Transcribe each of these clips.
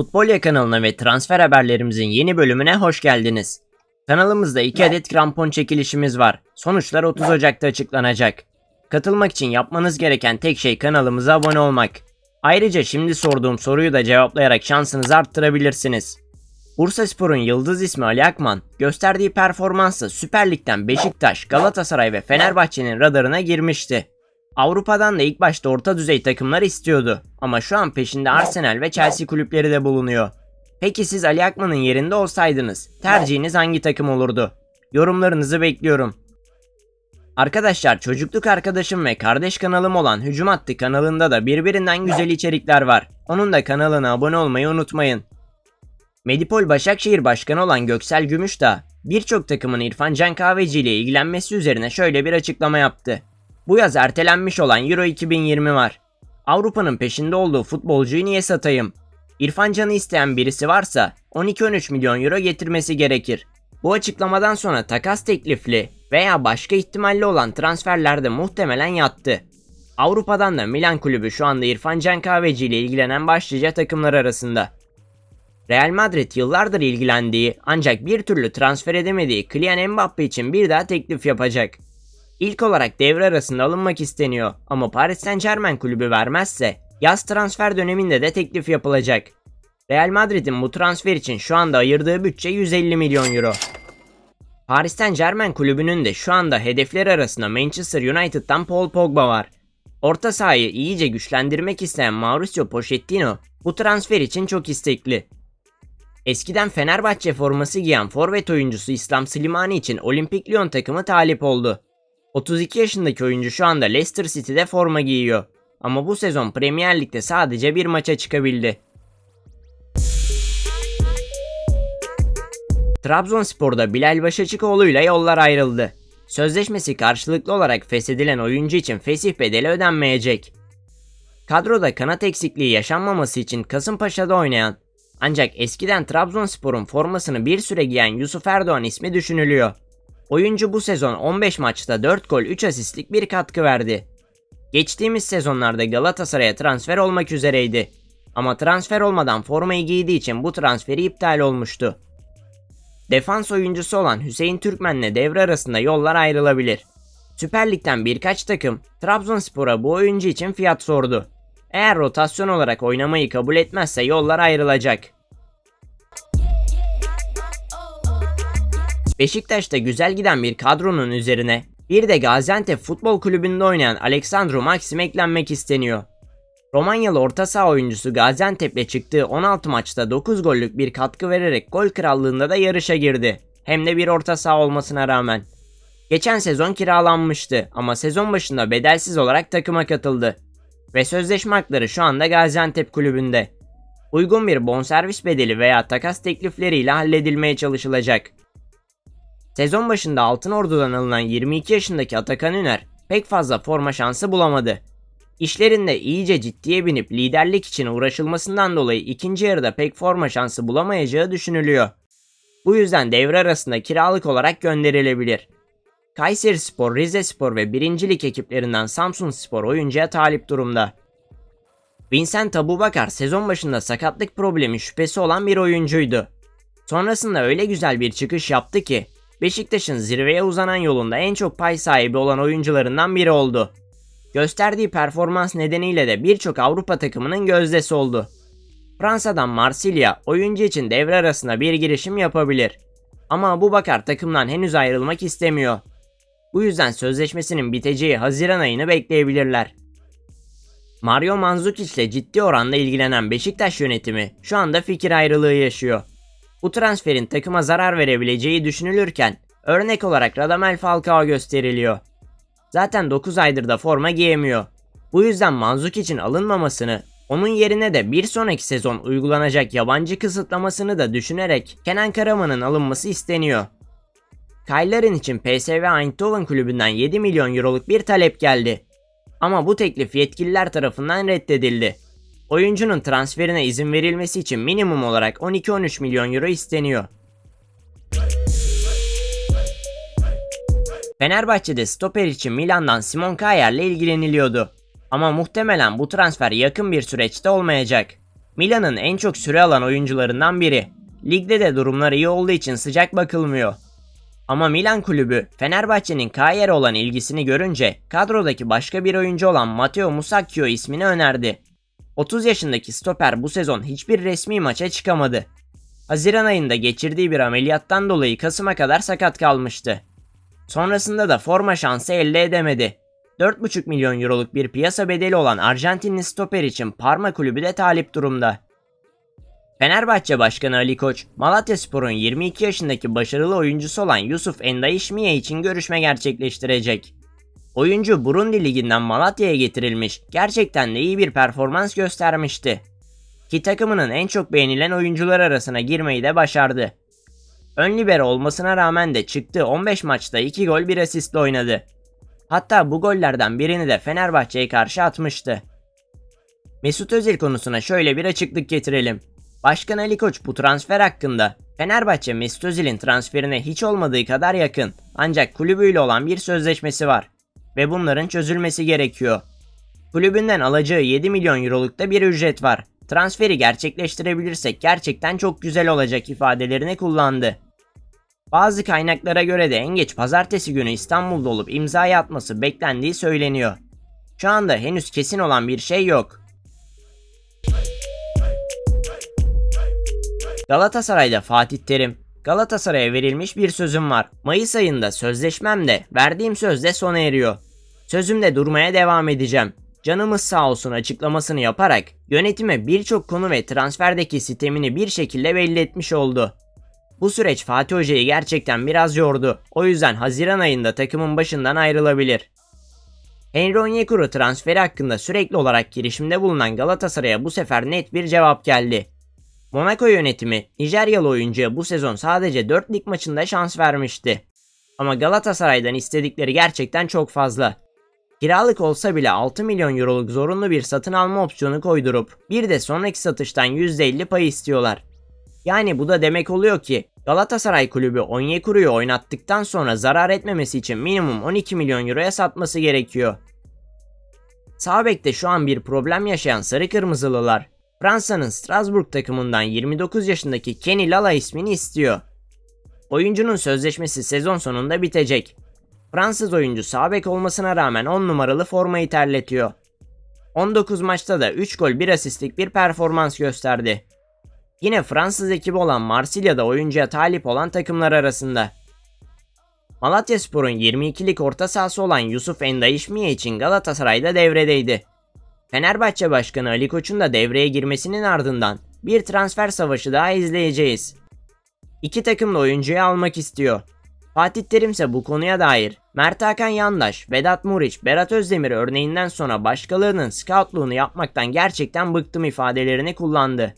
Futbolya kanalına ve transfer haberlerimizin yeni bölümüne hoş geldiniz. Kanalımızda 2 adet krampon çekilişimiz var. Sonuçlar 30 Ocak'ta açıklanacak. Katılmak için yapmanız gereken tek şey kanalımıza abone olmak. Ayrıca şimdi sorduğum soruyu da cevaplayarak şansınızı arttırabilirsiniz. Bursaspor'un yıldız ismi Ali Akman, gösterdiği performansla Süper Lig'den Beşiktaş, Galatasaray ve Fenerbahçe'nin radarına girmişti. Avrupa'dan da ilk başta orta düzey takımlar istiyordu ama şu an peşinde Arsenal ve Chelsea kulüpleri de bulunuyor. Peki siz Ali Akman'ın yerinde olsaydınız tercihiniz hangi takım olurdu? Yorumlarınızı bekliyorum. Arkadaşlar çocukluk arkadaşım ve kardeş kanalım olan Hücum Hattı kanalında da birbirinden güzel içerikler var. Onun da kanalına abone olmayı unutmayın. Medipol Başakşehir Başkanı olan Göksel Gümüş da birçok takımın İrfan Can Kahveci ile ilgilenmesi üzerine şöyle bir açıklama yaptı. Bu yaz ertelenmiş olan Euro 2020 var. Avrupa'nın peşinde olduğu futbolcuyu niye satayım? İrfan Can'ı isteyen birisi varsa 12-13 milyon euro getirmesi gerekir. Bu açıklamadan sonra takas teklifli veya başka ihtimalli olan transferler de muhtemelen yattı. Avrupa'dan da Milan kulübü şu anda İrfan Can Kahveci ile ilgilenen başlıca takımlar arasında. Real Madrid yıllardır ilgilendiği ancak bir türlü transfer edemediği Kylian Mbappe için bir daha teklif yapacak. İlk olarak devre arasında alınmak isteniyor ama Paris Saint Germain kulübü vermezse yaz transfer döneminde de teklif yapılacak. Real Madrid'in bu transfer için şu anda ayırdığı bütçe 150 milyon euro. Paris Saint Germain kulübünün de şu anda hedefleri arasında Manchester United'dan Paul Pogba var. Orta sahayı iyice güçlendirmek isteyen Mauricio Pochettino bu transfer için çok istekli. Eskiden Fenerbahçe forması giyen forvet oyuncusu İslam Slimani için Olimpik Lyon takımı talip oldu. 32 yaşındaki oyuncu şu anda Leicester City'de forma giyiyor. Ama bu sezon Premier Lig'de sadece bir maça çıkabildi. Trabzonspor'da Bilal Başaçıkoğlu ile yollar ayrıldı. Sözleşmesi karşılıklı olarak feshedilen oyuncu için fesih bedeli ödenmeyecek. Kadroda kanat eksikliği yaşanmaması için Kasımpaşa'da oynayan ancak eskiden Trabzonspor'un formasını bir süre giyen Yusuf Erdoğan ismi düşünülüyor. Oyuncu bu sezon 15 maçta 4 gol 3 asistlik bir katkı verdi. Geçtiğimiz sezonlarda Galatasaray'a transfer olmak üzereydi. Ama transfer olmadan formayı giydiği için bu transferi iptal olmuştu. Defans oyuncusu olan Hüseyin Türkmen'le devre arasında yollar ayrılabilir. Süper Lig'den birkaç takım Trabzonspor'a bu oyuncu için fiyat sordu. Eğer rotasyon olarak oynamayı kabul etmezse yollar ayrılacak. Beşiktaş'ta güzel giden bir kadronun üzerine bir de Gaziantep Futbol Kulübü'nde oynayan Alexandru Maxim eklenmek isteniyor. Romanyalı orta saha oyuncusu Gaziantep'le çıktığı 16 maçta 9 gollük bir katkı vererek gol krallığında da yarışa girdi. Hem de bir orta saha olmasına rağmen. Geçen sezon kiralanmıştı ama sezon başında bedelsiz olarak takıma katıldı. Ve sözleşme hakları şu anda Gaziantep kulübünde. Uygun bir bonservis bedeli veya takas teklifleriyle halledilmeye çalışılacak. Sezon başında Altın Ordu'dan alınan 22 yaşındaki Atakan Üner pek fazla forma şansı bulamadı. İşlerinde iyice ciddiye binip liderlik için uğraşılmasından dolayı ikinci yarıda pek forma şansı bulamayacağı düşünülüyor. Bu yüzden devre arasında kiralık olarak gönderilebilir. Kayseri Spor, Rize Spor ve birincilik ekiplerinden Samsun Spor oyuncuya talip durumda. Vincent Abubakar sezon başında sakatlık problemi şüphesi olan bir oyuncuydu. Sonrasında öyle güzel bir çıkış yaptı ki Beşiktaş'ın zirveye uzanan yolunda en çok pay sahibi olan oyuncularından biri oldu. Gösterdiği performans nedeniyle de birçok Avrupa takımının gözdesi oldu. Fransa'dan Marsilya oyuncu için devre arasında bir girişim yapabilir. Ama Abu Bakar takımdan henüz ayrılmak istemiyor. Bu yüzden sözleşmesinin biteceği Haziran ayını bekleyebilirler. Mario Mandzukic ile ciddi oranda ilgilenen Beşiktaş yönetimi şu anda fikir ayrılığı yaşıyor. Bu transferin takıma zarar verebileceği düşünülürken örnek olarak Radamel Falcao gösteriliyor. Zaten 9 aydır da forma giyemiyor. Bu yüzden Manzuk için alınmamasını, onun yerine de bir sonraki sezon uygulanacak yabancı kısıtlamasını da düşünerek Kenan Karaman'ın alınması isteniyor. Kayların için PSV Eindhoven kulübünden 7 milyon euroluk bir talep geldi. Ama bu teklif yetkililer tarafından reddedildi. Oyuncunun transferine izin verilmesi için minimum olarak 12-13 milyon euro isteniyor. Fenerbahçe'de stoper için Milan'dan Simon Kayer'le ilgileniliyordu. Ama muhtemelen bu transfer yakın bir süreçte olmayacak. Milan'ın en çok süre alan oyuncularından biri. Ligde de durumlar iyi olduğu için sıcak bakılmıyor. Ama Milan kulübü Fenerbahçe'nin Kayer'e olan ilgisini görünce kadrodaki başka bir oyuncu olan Matteo Musacchio ismini önerdi. 30 yaşındaki stoper bu sezon hiçbir resmi maça çıkamadı. Haziran ayında geçirdiği bir ameliyattan dolayı Kasım'a kadar sakat kalmıştı. Sonrasında da forma şansı elde edemedi. 4,5 milyon euroluk bir piyasa bedeli olan Arjantinli stoper için Parma kulübü de talip durumda. Fenerbahçe Başkanı Ali Koç, Malatyaspor'un 22 yaşındaki başarılı oyuncusu olan Yusuf Endayişmiye için görüşme gerçekleştirecek. Oyuncu Burundi Ligi'nden Malatya'ya getirilmiş, gerçekten de iyi bir performans göstermişti. Ki takımının en çok beğenilen oyuncular arasına girmeyi de başardı. Ön libero olmasına rağmen de çıktığı 15 maçta 2 gol 1 asistle oynadı. Hatta bu gollerden birini de Fenerbahçe'ye karşı atmıştı. Mesut Özil konusuna şöyle bir açıklık getirelim. Başkan Ali Koç bu transfer hakkında Fenerbahçe Mesut Özil'in transferine hiç olmadığı kadar yakın ancak kulübüyle olan bir sözleşmesi var ve bunların çözülmesi gerekiyor. Kulübünden alacağı 7 milyon euroluk da bir ücret var. Transferi gerçekleştirebilirsek gerçekten çok güzel olacak ifadelerini kullandı. Bazı kaynaklara göre de en geç pazartesi günü İstanbul'da olup imzayı atması beklendiği söyleniyor. Şu anda henüz kesin olan bir şey yok. Galatasaray'da Fatih Terim, Galatasaray'a verilmiş bir sözüm var. Mayıs ayında sözleşmem de verdiğim söz de sona eriyor. Sözümde durmaya devam edeceğim. Canımız sağ olsun açıklamasını yaparak yönetime birçok konu ve transferdeki sistemini bir şekilde belli etmiş oldu. Bu süreç Fatih Hoca'yı gerçekten biraz yordu. O yüzden Haziran ayında takımın başından ayrılabilir. Henry Onyekuru transferi hakkında sürekli olarak girişimde bulunan Galatasaray'a bu sefer net bir cevap geldi. Monaco yönetimi Nijeryalı oyuncuya bu sezon sadece 4 lig maçında şans vermişti. Ama Galatasaray'dan istedikleri gerçekten çok fazla. Kiralık olsa bile 6 milyon euroluk zorunlu bir satın alma opsiyonu koydurup bir de sonraki satıştan %50 pay istiyorlar. Yani bu da demek oluyor ki Galatasaray kulübü Onyekuru'yu oynattıktan sonra zarar etmemesi için minimum 12 milyon euroya satması gerekiyor. Sağ bekte şu an bir problem yaşayan Sarı Kırmızılılar Fransa'nın Strasbourg takımından 29 yaşındaki Kenny Lala ismini istiyor. Oyuncunun sözleşmesi sezon sonunda bitecek. Fransız oyuncu sağ bek olmasına rağmen 10 numaralı formayı terletiyor. 19 maçta da 3 gol 1 asistlik bir performans gösterdi. Yine Fransız ekibi olan Marsilya'da oyuncuya talip olan takımlar arasında. Malatyaspor'un 22'lik orta sahası olan Yusuf Endayişmiye için Galatasaray'da devredeydi. Fenerbahçe Başkanı Ali Koç'un da devreye girmesinin ardından bir transfer savaşı daha izleyeceğiz. İki takım da oyuncuyu almak istiyor. Fatih Terim ise bu konuya dair Mert Hakan Yandaş, Vedat Muriç, Berat Özdemir örneğinden sonra başkalarının scoutluğunu yapmaktan gerçekten bıktım ifadelerini kullandı.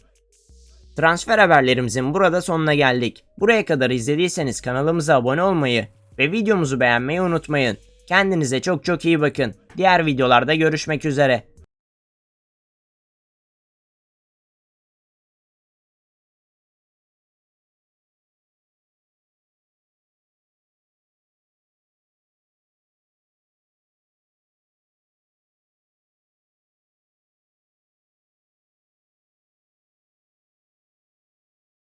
Transfer haberlerimizin burada sonuna geldik. Buraya kadar izlediyseniz kanalımıza abone olmayı ve videomuzu beğenmeyi unutmayın. Kendinize çok çok iyi bakın. Diğer videolarda görüşmek üzere.